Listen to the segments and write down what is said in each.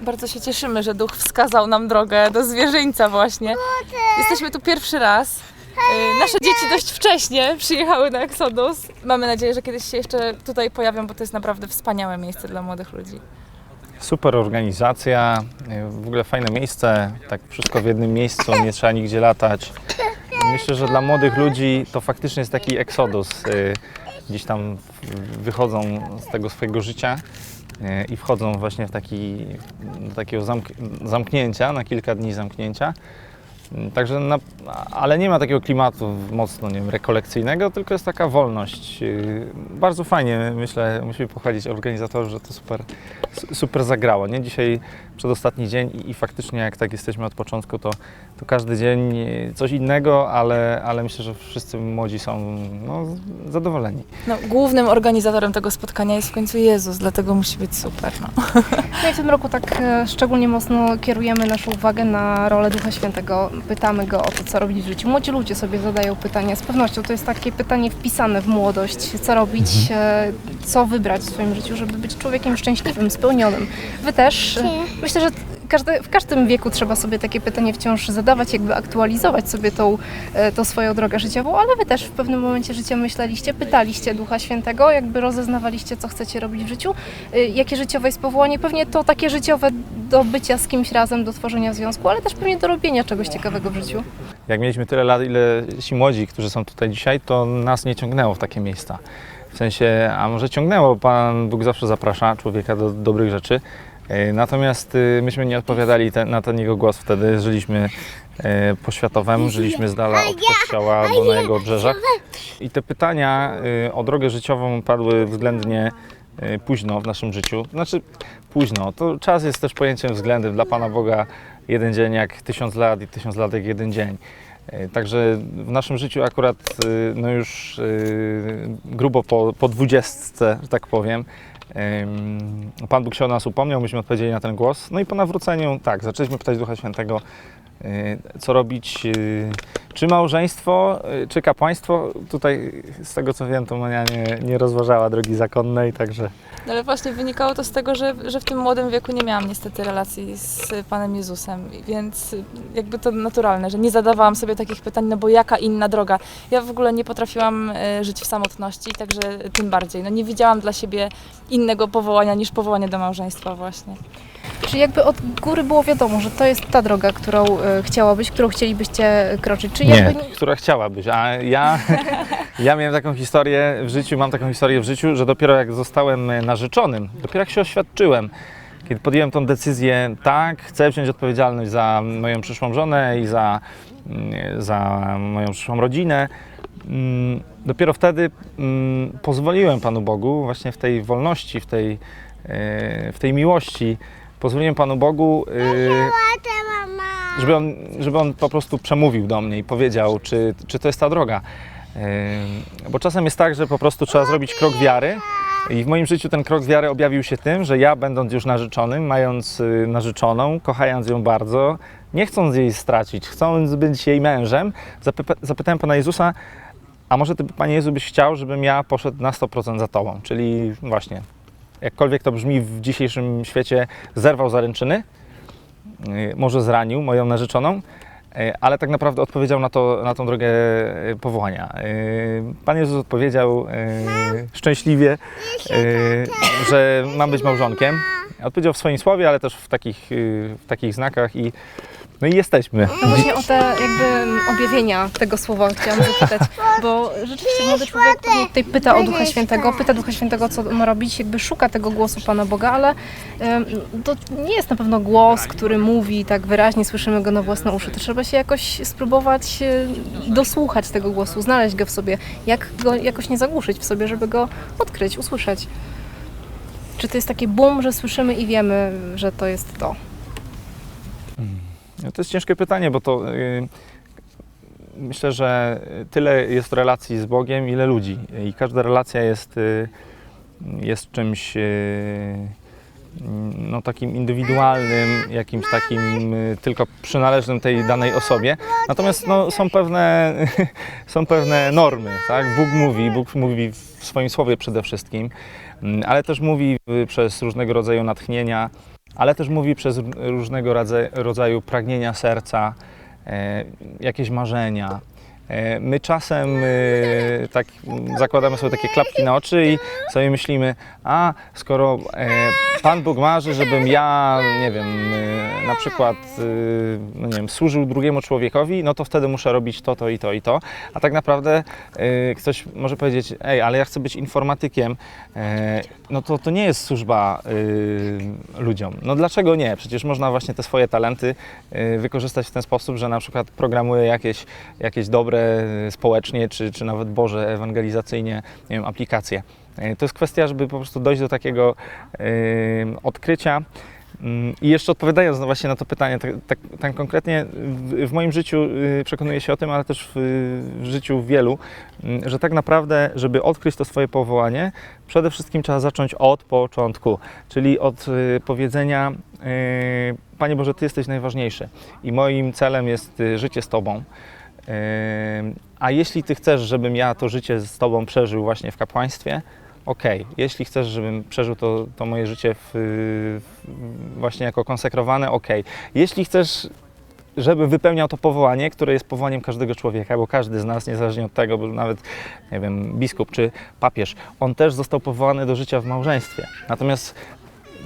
Bardzo się cieszymy, że duch wskazał nam drogę do zwierzyńca właśnie. Jesteśmy tu pierwszy raz. Y, Nasze dzieci dość wcześnie przyjechały na Exodus. Mamy nadzieję, że kiedyś się jeszcze tutaj pojawią, bo to jest naprawdę wspaniałe miejsce dla młodych ludzi. Super organizacja, y, w ogóle fajne miejsce, tak wszystko w jednym miejscu, nie trzeba nigdzie latać. Myślę, że dla młodych ludzi to faktycznie jest taki eksodus. y, Gdzieś tam w- wychodzą z tego swojego życia i wchodzą właśnie w taki, do takiego zamk zamknięcia, na kilka dni zamknięcia. Także, na, ale nie ma takiego klimatu mocno, nie wiem, rekolekcyjnego, tylko jest taka wolność. Y, Bardzo fajnie, myślę, musimy pochwalić organizatorów, że to super, su- super zagrało. Nie? Dzisiaj przedostatni dzień i, i faktycznie jak tak jesteśmy od początku, to, to każdy dzień y, coś innego, ale, ale myślę, że wszyscy młodzi są no, zadowoleni. No, głównym organizatorem tego spotkania jest w końcu Jezus, dlatego musi być super. No. No i w tym roku tak e, szczególnie mocno kierujemy naszą uwagę na rolę Ducha Świętego. Pytamy go o to, co robić w życiu. Młodzi ludzie sobie zadają pytania. Z pewnością to jest takie pytanie wpisane w młodość. Co robić, e, co wybrać w swoim życiu, żeby być człowiekiem szczęśliwym, spełnionym. Wy też. Myślę, że w każdym wieku trzeba sobie takie pytanie wciąż zadawać, jakby aktualizować sobie tą, e, tą swoją drogę życiową, ale wy też w pewnym momencie życia myśleliście, pytaliście Ducha Świętego, jakby rozeznawaliście, co chcecie robić w życiu, y, jakie życiowe jest powołanie, pewnie to takie życiowe do bycia z kimś razem, do tworzenia związku, ale też pewnie do robienia czegoś ciekawego w życiu. Jak mieliśmy tyle lat, ile ci młodzi, którzy są tutaj dzisiaj, to nas nie ciągnęło w takie miejsca. W sensie, a może ciągnęło, Pan Bóg zawsze zaprasza człowieka do dobrych rzeczy. E, Natomiast y, myśmy nie odpowiadali te, na ten jego głos wtedy. Żyliśmy e, po światowemu, żyliśmy z dala od kościoła albo na jego obrzeżach. I te pytania y, o drogę życiową padły względnie y, późno w naszym życiu. Znaczy późno, to czas jest też pojęciem względnym. Dla Pana Boga jeden dzień jak tysiąc lat i tysiąc lat jak jeden dzień. E, Także w naszym życiu akurat no już grubo po, po dwudziestce, że tak powiem, Pan Bóg się o nas upomniał, myśmy odpowiedzieli na ten głos. No i po nawróceniu, tak, zaczęliśmy pytać Ducha Świętego, co robić, y, czy małżeństwo, y, czy kapłaństwo. Tutaj z tego co wiem, to Monia nie, nie rozważała drogi zakonnej, także No ale właśnie wynikało to z tego, że, że w tym młodym wieku nie miałam niestety relacji z Panem Jezusem, więc jakby to naturalne, że nie zadawałam sobie takich pytań, no bo jaka inna droga. Ja w ogóle nie potrafiłam żyć w samotności, także tym bardziej. No nie widziałam dla siebie innego powołania niż powołanie do małżeństwa właśnie. Czy jakby od góry było wiadomo, że to jest ta droga, którą e, chciałabyś, którą chcielibyście kroczyć? Czy nie, jakby która chciałabyś, a ja, ja miałem taką historię w życiu, mam taką historię w życiu, że dopiero jak zostałem e, narzeczonym, dopiero jak się oświadczyłem, kiedy podjąłem tą decyzję, tak, chcę wziąć odpowiedzialność za moją przyszłą żonę i za, mm, za moją przyszłą rodzinę, mm, dopiero wtedy mm, pozwoliłem Panu Bogu właśnie w tej wolności, w tej, e, w tej miłości, pozwoliłem Panu Bogu e, żeby on, żeby on po prostu przemówił do mnie i powiedział, czy, czy to jest ta droga. Yy, Bo czasem jest tak, że po prostu trzeba zrobić krok wiary. I w moim życiu ten krok wiary objawił się tym, że ja, będąc już narzeczonym, mając y, narzeczoną, kochając ją bardzo, nie chcąc jej stracić, chcąc być jej mężem, zapyta- zapytałem Pana Jezusa, a może Ty, Panie Jezu, byś chciał, żebym ja poszedł na 100% za Tobą? Czyli właśnie, jakkolwiek to brzmi w dzisiejszym świecie, zerwał zaręczyny, y, może zranił moją narzeczoną, y, ale tak naprawdę odpowiedział na, to, na tą drogę y, powołania. Pan Jezus odpowiedział szczęśliwie, y, że mam być małżonkiem. Odpowiedział w swoim słowie, ale też w takich, w takich znakach i, no i jesteśmy. No właśnie o te jakby objawienia tego słowa chciałam zapytać, bo rzeczywiście młody człowiek pewnie tutaj pyta o Ducha Świętego, pyta Ducha Świętego, co ma robić, jakby szuka tego głosu Pana Boga, ale to nie jest na pewno głos, który mówi tak wyraźnie, słyszymy go na własne uszy. To trzeba się jakoś spróbować dosłuchać tego głosu, znaleźć go w sobie, jak go jakoś nie zagłuszyć w sobie, żeby go odkryć, usłyszeć. Czy to jest takie bum, że słyszymy i wiemy, że to jest to? No to jest ciężkie pytanie, bo to y, myślę, że tyle jest relacji z Bogiem, ile ludzi. I każda relacja jest, y, jest czymś y, no, takim indywidualnym, jakimś takim y, tylko przynależnym tej danej osobie. Natomiast no, są, pewne, są pewne normy. Tak? Bóg mówi, Bóg mówi w swoim słowie przede wszystkim, mm, ale też mówi y, przez różnego rodzaju natchnienia, ale też mówi przez różnego rodza- rodzaju pragnienia serca, e, jakieś marzenia. E, My czasem e, tak zakładamy sobie takie klapki na oczy i sobie myślimy, a skoro e, Pan Bóg marzy, żebym ja, nie wiem, na przykład, no nie wiem, służył drugiemu człowiekowi, no to wtedy muszę robić to, to i to i to. A tak naprawdę ktoś może powiedzieć, ej, ale ja chcę być informatykiem, no to to nie jest służba ludziom. No dlaczego nie? Przecież można właśnie te swoje talenty wykorzystać w ten sposób, że na przykład programuje jakieś, jakieś dobre e, społecznie, czy, czy nawet Boże ewangelizacyjnie, nie wiem, aplikacje. E, To jest kwestia, żeby po prostu dojść do takiego e, odkrycia. Mm, I jeszcze odpowiadając no właśnie na to pytanie, tak, tak, tak konkretnie w, w moim życiu y, przekonuję się o tym, ale też w, w życiu wielu, mm, że tak naprawdę, żeby odkryć to swoje powołanie, przede wszystkim trzeba zacząć od początku, czyli od y, powiedzenia y, Panie Boże, Ty jesteś najważniejszy i moim celem jest życie z Tobą. A jeśli Ty chcesz, żebym ja to życie z Tobą przeżył właśnie w kapłaństwie, okej. Jeśli chcesz, żebym przeżył to, to moje życie w, w, właśnie jako konsekrowane, okej. Jeśli chcesz, żebym wypełniał to powołanie, które jest powołaniem każdego człowieka, bo każdy z nas, niezależnie od tego, bo nawet, nie wiem, biskup czy papież, on też został powołany do życia w małżeństwie. Natomiast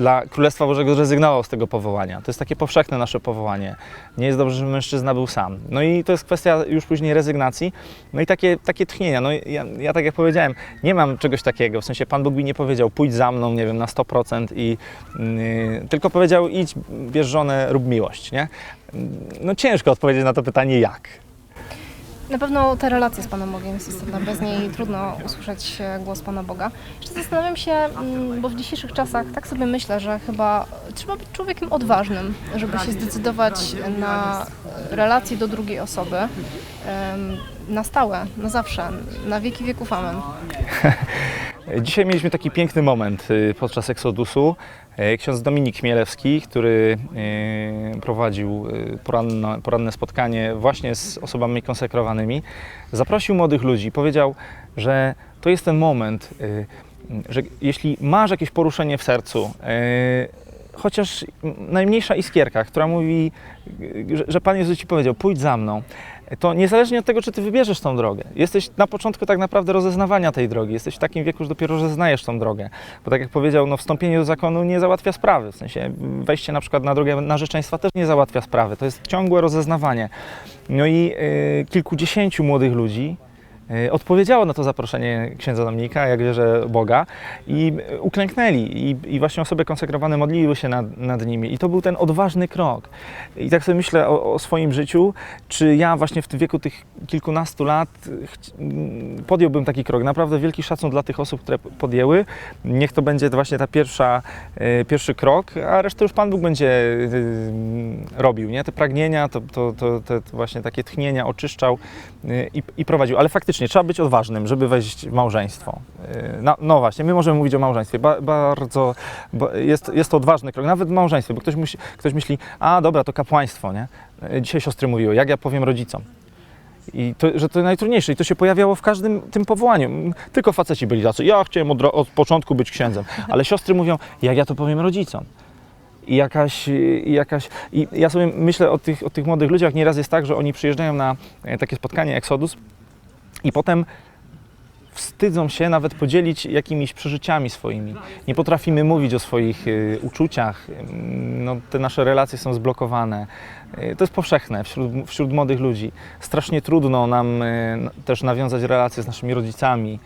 dla Królestwa Bożego zrezygnował z tego powołania. To jest takie powszechne nasze powołanie. Nie jest dobrze, żeby mężczyzna był sam. No i to jest kwestia już później rezygnacji, no i takie, takie tchnienia. No ja, ja tak jak powiedziałem, nie mam czegoś takiego, w sensie Pan Bóg mi nie powiedział, pójdź za mną, nie wiem, na 100% i yy, tylko powiedział, idź, bierz żonę, rób miłość, nie? No ciężko odpowiedzieć na to pytanie, jak. Na pewno ta relacja z Panem Bogiem jest istotna. Bez niej trudno usłyszeć e, głos Pana Boga. Jeszcze zastanawiam się, mm, bo w dzisiejszych czasach tak sobie myślę, że chyba trzeba być człowiekiem odważnym, żeby się zdecydować na relację do drugiej osoby na stałe, na zawsze, na wieki wieków. Amen. Dzisiaj mieliśmy taki piękny moment y, podczas Eksodusu. E, Ksiądz Dominik Chmielewski, który y, prowadził y, poranne, poranne spotkanie właśnie z osobami konsekrowanymi, zaprosił młodych ludzi. Powiedział, że to jest ten moment, że jeśli masz jakieś poruszenie w sercu, chociaż najmniejsza iskierka, która mówi, że, że Pan Jezus Ci powiedział, pójdź za mną, to niezależnie od tego, czy Ty wybierzesz tą drogę, jesteś na początku tak naprawdę rozeznawania tej drogi, jesteś w takim wieku, że dopiero rozeznajesz tą drogę, bo tak jak powiedział, no wstąpienie do zakonu nie załatwia sprawy, w sensie wejście na przykład na drogę narzeczeństwa też nie załatwia sprawy, to jest ciągłe rozeznawanie. No i y, kilkudziesięciu młodych ludzi odpowiedziało na to zaproszenie księdza Dominika, jak wierzę Boga i y, uklęknęli i, i właśnie osoby konsekrowane modliły się nad, nad nimi i to był ten odważny krok. I tak sobie myślę o, o swoim życiu, czy ja właśnie w tym wieku tych kilkunastu lat mm, podjąłbym taki krok. Naprawdę wielki szacun dla tych osób, które podjęły. Niech to będzie właśnie ta pierwsza, e, pierwszy krok, a resztę już Pan Bóg będzie e, robił, nie? Te pragnienia, to, to, to, właśnie takie tchnienia oczyszczał e, i, i prowadził. Ale faktycznie trzeba być odważnym, żeby wejść w małżeństwo. No, no właśnie, my możemy mówić o małżeństwie. Ba, bardzo, bo jest, jest to odważny krok, nawet w małżeństwie, bo ktoś, musi, ktoś myśli, a dobra, to kapłaństwo, nie? E, Dzisiaj siostry mówiły, jak ja powiem rodzicom. I to, że to najtrudniejsze. I to się pojawiało w każdym tym powołaniu. Tylko faceci byli tacy, ja chciałem od, od początku być księdzem. Ale siostry mówią, jak ja to powiem rodzicom. I jakaś, i jakaś. I ja sobie myślę o tych, o tych młodych ludziach. Nieraz jest tak, że oni przyjeżdżają na e, takie spotkanie Exodus i potem wstydzą się nawet podzielić jakimiś przeżyciami swoimi. Nie potrafimy mówić o swoich y, uczuciach. Ym, No, te nasze relacje są zblokowane. Y, To jest powszechne wśród, wśród młodych ludzi. Strasznie trudno nam y, też nawiązać relacje z naszymi rodzicami,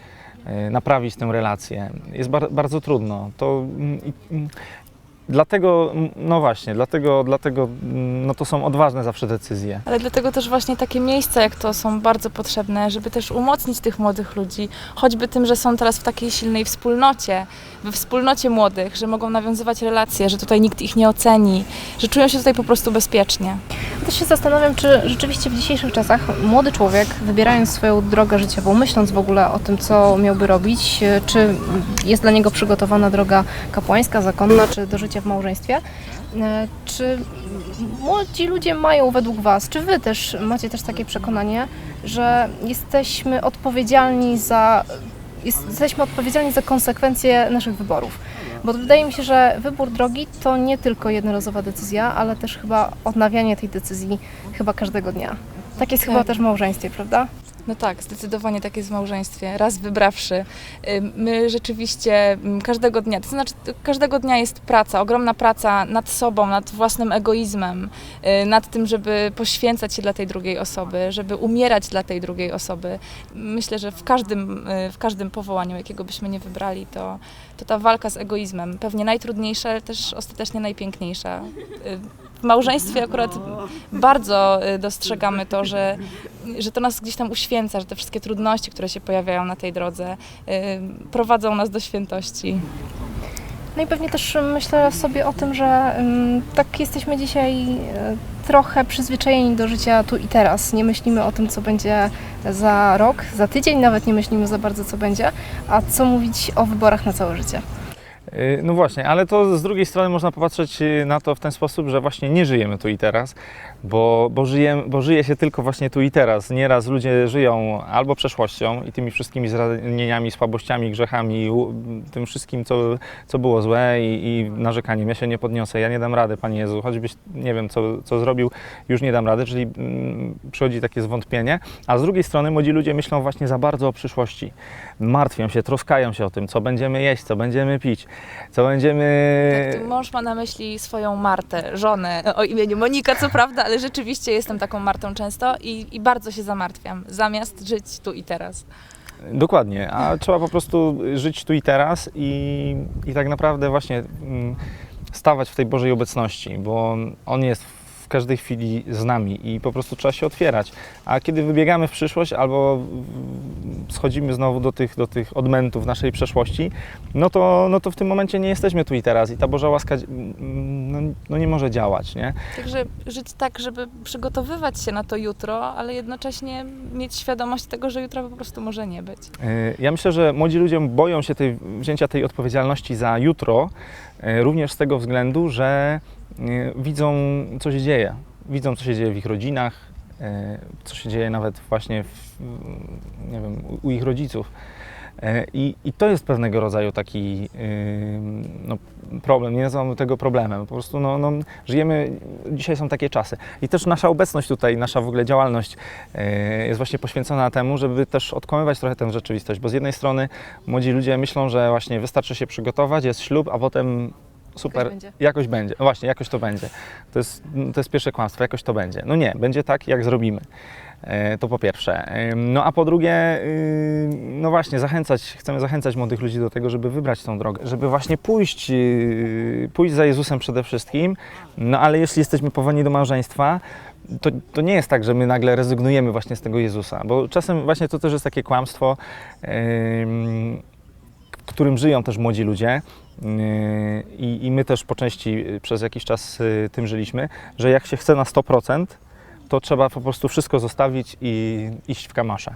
naprawić tę relację. Jest bar, bardzo trudno. To, mm, mm, dlatego, no właśnie, dlatego, dlatego no to są odważne zawsze decyzje. Ale dlatego też właśnie takie miejsca jak to są bardzo potrzebne, żeby też umocnić tych młodych ludzi, choćby tym, że są teraz w takiej silnej wspólnocie, we wspólnocie młodych, że mogą nawiązywać relacje, że tutaj nikt ich nie oceni, że czują się tutaj po prostu bezpiecznie. Też się zastanawiam, czy rzeczywiście w dzisiejszych czasach młody człowiek, wybierając swoją drogę życiową, myśląc w ogóle o tym, co miałby robić, czy jest dla niego przygotowana droga kapłańska, zakonna, czy do życia w małżeństwie, e, czy młodzi ludzie mają według Was, czy Wy też macie też takie przekonanie, że jesteśmy odpowiedzialni za jest, jesteśmy odpowiedzialni za konsekwencje naszych wyborów. Bo wydaje mi się, że wybór drogi to nie tylko jednorazowa decyzja, ale też chyba odnawianie tej decyzji chyba każdego dnia. Tak jest chyba Tak. też w małżeństwie, prawda? No tak, zdecydowanie tak jest w małżeństwie. Raz wybrawszy, y, my rzeczywiście każdego dnia, to znaczy każdego dnia jest praca, ogromna praca nad sobą, nad własnym egoizmem, y, nad tym, żeby poświęcać się dla tej drugiej osoby, żeby umierać dla tej drugiej osoby. Myślę, że w każdym, y, w każdym powołaniu, jakiego byśmy nie wybrali, to, to ta walka z egoizmem, pewnie najtrudniejsza, ale też ostatecznie najpiękniejsza. Y, małżeństwie akurat bardzo y, dostrzegamy to, że że to nas gdzieś tam uświęca, że te wszystkie trudności, które się pojawiają na tej drodze, y, prowadzą nas do świętości. No i pewnie też myślę sobie o tym, że tak jesteśmy dzisiaj y, trochę przyzwyczajeni do życia tu i teraz. Nie myślimy o tym, co będzie za rok, za tydzień, nawet nie myślimy za bardzo, co będzie, a co mówić o wyborach na całe życie. Y, No właśnie, ale to z drugiej strony można popatrzeć y, na to w ten sposób, że właśnie nie żyjemy tu i teraz, bo, bo, żyjemy, bo żyje się tylko właśnie tu i teraz. Nieraz ludzie żyją albo przeszłością i tymi wszystkimi zranieniami, słabościami, grzechami, tym wszystkim, co, co było złe i, i narzekaniem. Ja się nie podniosę, ja nie dam rady, Panie Jezu, choćbyś nie wiem, co, co zrobił, już nie dam rady, czyli mm, przychodzi takie zwątpienie. A z drugiej strony młodzi ludzie myślą właśnie za bardzo o przyszłości. Martwią się, troskają się o tym, co będziemy jeść, co będziemy pić, co będziemy... Tak, tu mąż ma na myśli swoją Martę, żonę o imieniu Monika, co prawda, ale rzeczywiście jestem taką Martą często i, i bardzo się zamartwiam, zamiast żyć tu i teraz. Dokładnie, a trzeba po prostu żyć tu i teraz i, i tak naprawdę właśnie mm, stawać w tej Bożej obecności, bo On jest w każdej chwili z nami i po prostu trzeba się otwierać. A kiedy wybiegamy w przyszłość albo schodzimy znowu do tych, do tych odmętów naszej przeszłości, no to, no to w tym momencie nie jesteśmy tu i teraz i ta Boża łaska no, no nie może działać, nie? Także żyć tak, żeby przygotowywać się na to jutro, ale jednocześnie mieć świadomość tego, że jutra po prostu może nie być. Y, Ja myślę, że młodzi ludzie boją się tej, wzięcia tej odpowiedzialności za jutro, y, również z tego względu, że widzą, co się dzieje. Widzą, co się dzieje w ich rodzinach, y, co się dzieje nawet właśnie w, nie wiem, u- ich rodziców. Y, I, I to jest pewnego rodzaju taki no, problem, nie nazywam tego problemem. Po prostu no, no, żyjemy, dzisiaj są takie czasy. I też nasza obecność tutaj, nasza w ogóle działalność e, jest właśnie poświęcona temu, żeby też odkłamywać trochę tę rzeczywistość, bo z jednej strony młodzi ludzie myślą, że właśnie wystarczy się przygotować, jest ślub, a potem super, będzie. jakoś będzie. No właśnie, jakoś to będzie. To jest, to jest pierwsze kłamstwo, jakoś to będzie. No nie, będzie tak, jak zrobimy. E, To po pierwsze. No a po drugie, ym, no właśnie, zachęcać, chcemy zachęcać młodych ludzi do tego, żeby wybrać tą drogę, żeby właśnie pójść, yy, pójść za Jezusem przede wszystkim. No ale jeśli jesteśmy powołani do małżeństwa, to, to nie jest tak, że my nagle rezygnujemy właśnie z tego Jezusa, bo czasem właśnie to też jest takie kłamstwo, ym, którym żyją też młodzi ludzie. Yy, I, I my też po części y, przez jakiś czas y, tym żyliśmy, że jak się chce na 100%, to trzeba po prostu wszystko zostawić i iść w kamasze.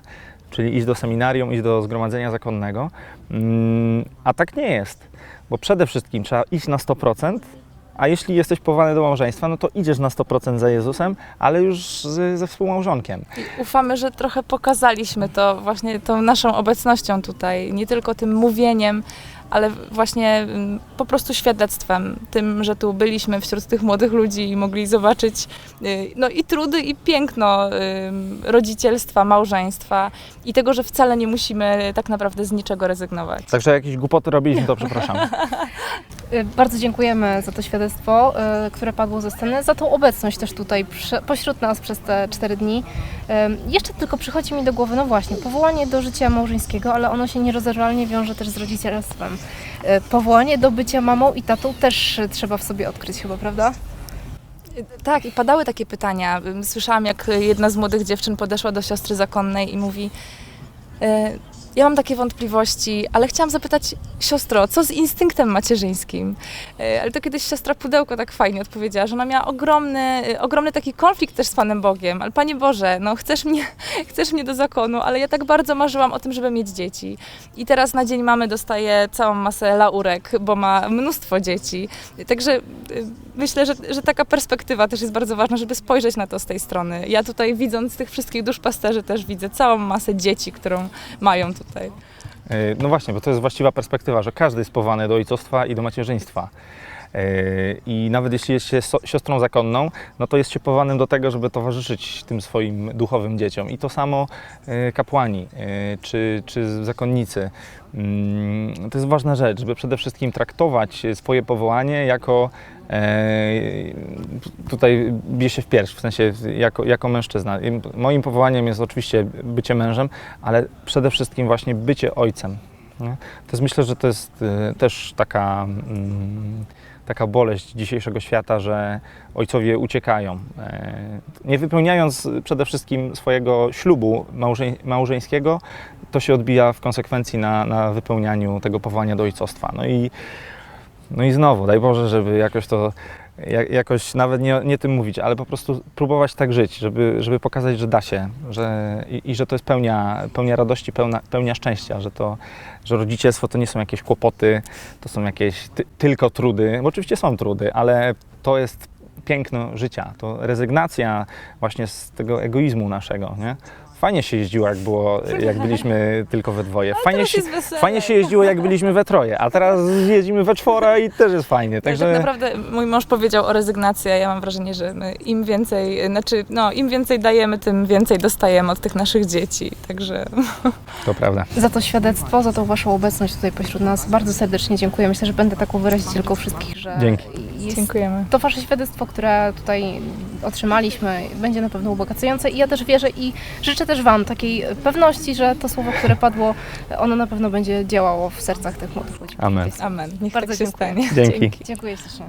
Czyli iść do seminarium, iść do zgromadzenia zakonnego. Mm, A tak nie jest, bo przede wszystkim trzeba iść na 100%, a jeśli jesteś powołany do małżeństwa, no to idziesz na 100% za Jezusem, ale już z, ze współmałżonkiem. I ufamy, że trochę pokazaliśmy to właśnie tą naszą obecnością tutaj, nie tylko tym mówieniem, ale właśnie mm, po prostu świadectwem, tym, że tu byliśmy wśród tych młodych ludzi i mogli zobaczyć y, no i trudy i piękno y, rodzicielstwa, małżeństwa i tego, że wcale nie musimy tak naprawdę z niczego rezygnować. Także jakieś głupoty robiliśmy, to przepraszam. Y, Bardzo dziękujemy za to świadectwo, y, które padło ze sceny, za tą obecność też tutaj pośród nas przez te cztery dni. Y, Jeszcze tylko przychodzi mi do głowy, no właśnie, powołanie do życia małżeńskiego, ale ono się nierozerwalnie wiąże też z rodzicielstwem. Powołanie do bycia mamą i tatą też trzeba w sobie odkryć chyba, prawda? Tak, i padały takie pytania. Słyszałam, jak jedna z młodych dziewczyn podeszła do siostry zakonnej i mówi: Ja mam takie wątpliwości, ale chciałam zapytać, siostro, co z instynktem macierzyńskim? E, Ale to kiedyś siostra Pudełko tak fajnie odpowiedziała, że ona miała ogromny, e, ogromny taki konflikt też z Panem Bogiem. Ale Panie Boże, no chcesz mnie, chcesz mnie do zakonu, ale ja tak bardzo marzyłam o tym, żeby mieć dzieci. I teraz na dzień mamy dostaje całą masę laurek, bo ma mnóstwo dzieci. Także y, myślę, że, że taka perspektywa też jest bardzo ważna, żeby spojrzeć na to z tej strony. Ja tutaj widząc tych wszystkich duszpasterzy też widzę całą masę dzieci, którą mają tutaj. Y, No właśnie, bo to jest właściwa perspektywa, że każdy jest powołany do ojcostwa i do macierzyństwa. Y, I nawet jeśli jest się siostrą zakonną, no to jest się powołanym do tego, żeby towarzyszyć tym swoim duchowym dzieciom. I to samo y, kapłani czy, czy zakonnicy. Mm, To jest ważna rzecz, żeby przede wszystkim traktować swoje powołanie jako e, tutaj bije się w pierś, w sensie jako, jako mężczyzna. I Moim powołaniem jest oczywiście bycie mężem, ale przede wszystkim właśnie bycie ojcem. Nie? To jest, myślę, że to jest e, też taka, mm, taka boleść dzisiejszego świata, że ojcowie uciekają, e, nie wypełniając przede wszystkim swojego ślubu małżeń, małżeńskiego, to się odbija w konsekwencji na, na wypełnianiu tego powołania do ojcostwa. No i, no i znowu, daj Boże, żeby jakoś to, jak, jakoś nawet nie, nie tym mówić, ale po prostu próbować tak żyć, żeby, żeby pokazać, że da się że, i, i że to jest pełnia, pełnia radości, pełna, pełnia szczęścia, że, to, że rodzicielstwo to nie są jakieś kłopoty, to są jakieś ty, tylko trudy, bo oczywiście są trudy, ale to jest piękno życia, to rezygnacja właśnie z tego egoizmu naszego, nie? Fajnie się jeździło, jak było, jak byliśmy tylko we dwoje. Fajnie Teraz się, jest wesele. fajnie się jeździło, jak byliśmy we troje, a teraz jeździmy we czwora i też jest fajnie. Także... Także Tak naprawdę mój mąż powiedział o rezygnacji, a ja mam wrażenie, że my im więcej, znaczy no, im więcej dajemy, tym więcej dostajemy od tych naszych dzieci. Także to prawda. Za to świadectwo, za tą Waszą obecność tutaj pośród nas bardzo serdecznie dziękuję. Myślę, że będę taką wyrazicielką wszystkich, że Dzięki. Jest dziękujemy. To Wasze świadectwo, które tutaj otrzymaliśmy, będzie na pewno ubogacające i ja też wierzę i życzę też Wam takiej pewności, że to słowo, które padło, ono na pewno będzie działało w sercach tych młodych ludzi. Amen. Amen. Niech Bardzo tak się dziękuję. stanie. Dzięki. Dziękuję ślicznie.